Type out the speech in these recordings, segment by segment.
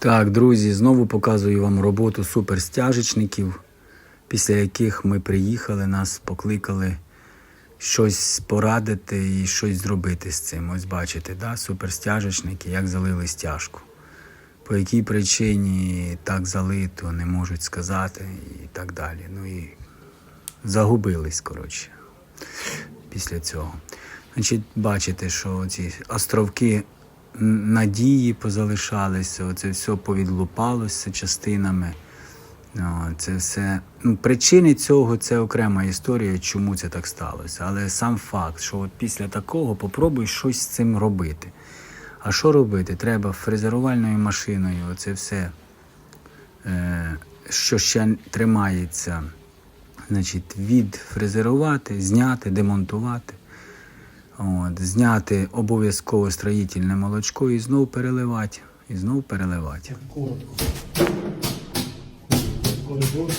Так, друзі, знову показую вам роботу суперстяжечників, після яких ми приїхали, нас покликали щось порадити і щось зробити з цим. Ось бачите, да? суперстяжечники, як залили стяжку. По якій причині так залито, не можуть сказати і так далі. Ну і загубились, коротше, після цього. Значить, бачите, що ці островки надії позалишалися, оце все повідлупалося частинами. Це все. Ну, причини цього це окрема історія, чому це так сталося. Але сам факт, що от після такого попробуй щось з цим робити. А що робити? Треба фрезерувальною машиною, оце все, е, що ще тримається, значить, відфрезерувати, зняти, демонтувати. Зняти обов'язково строїтельне молочко і знов переливати. І знов переливати. коротко. Коридор.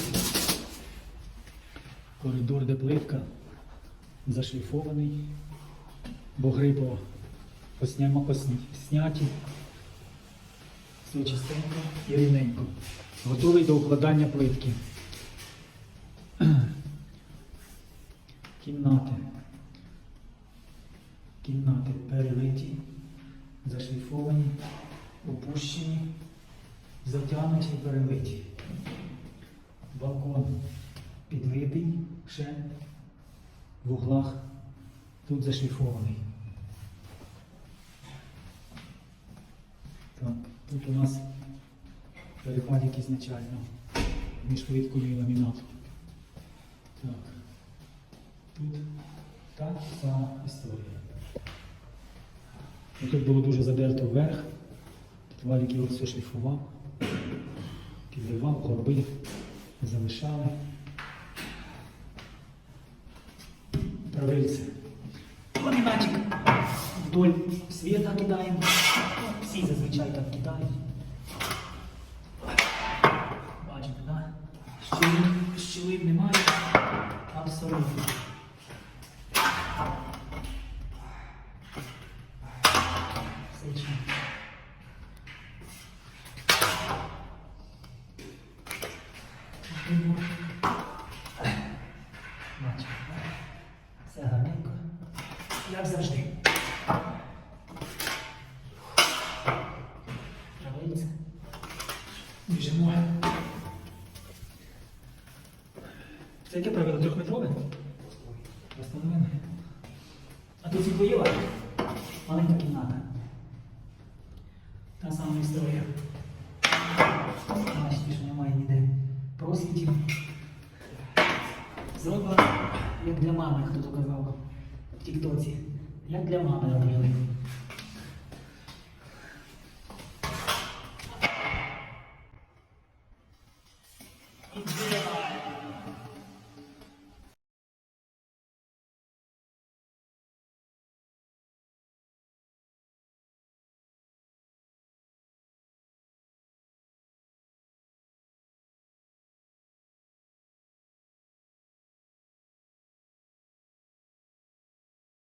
Коридор, де плитка зашліфований, богри по, по, сняма, по сняті. Все чистенько і рівненько. Готовий до укладання плитки. Кімнати. Кімнати перелиті, зашліфовані, опущені затягнуті і перелиті. Балкон підлитий ще в углах тут зашліфований. Так, тут у нас перепадик ізначально між плиткою і ламінатом. Так. Тут та сама історія. Ну, Тут було дуже задерто вверх. Тут валік його все шліфував, підривав, горби, залишали. Правильце. Ламінатик вдоль світа кидаємо. Всі зазвичай так кидають. Бачите, так? Щілин, щілин немає. Абсолютно. Все гарненько. Як завжди. Травиця. Біжимо. Це яке правило трьохметрове? Розполовини. А тут світлоєва маленька кімната. Та сама історія. Бачите, що немає ніде просвітів. Зроблено, як для мами, хто то казав в Тіктоці. Як для мами робили.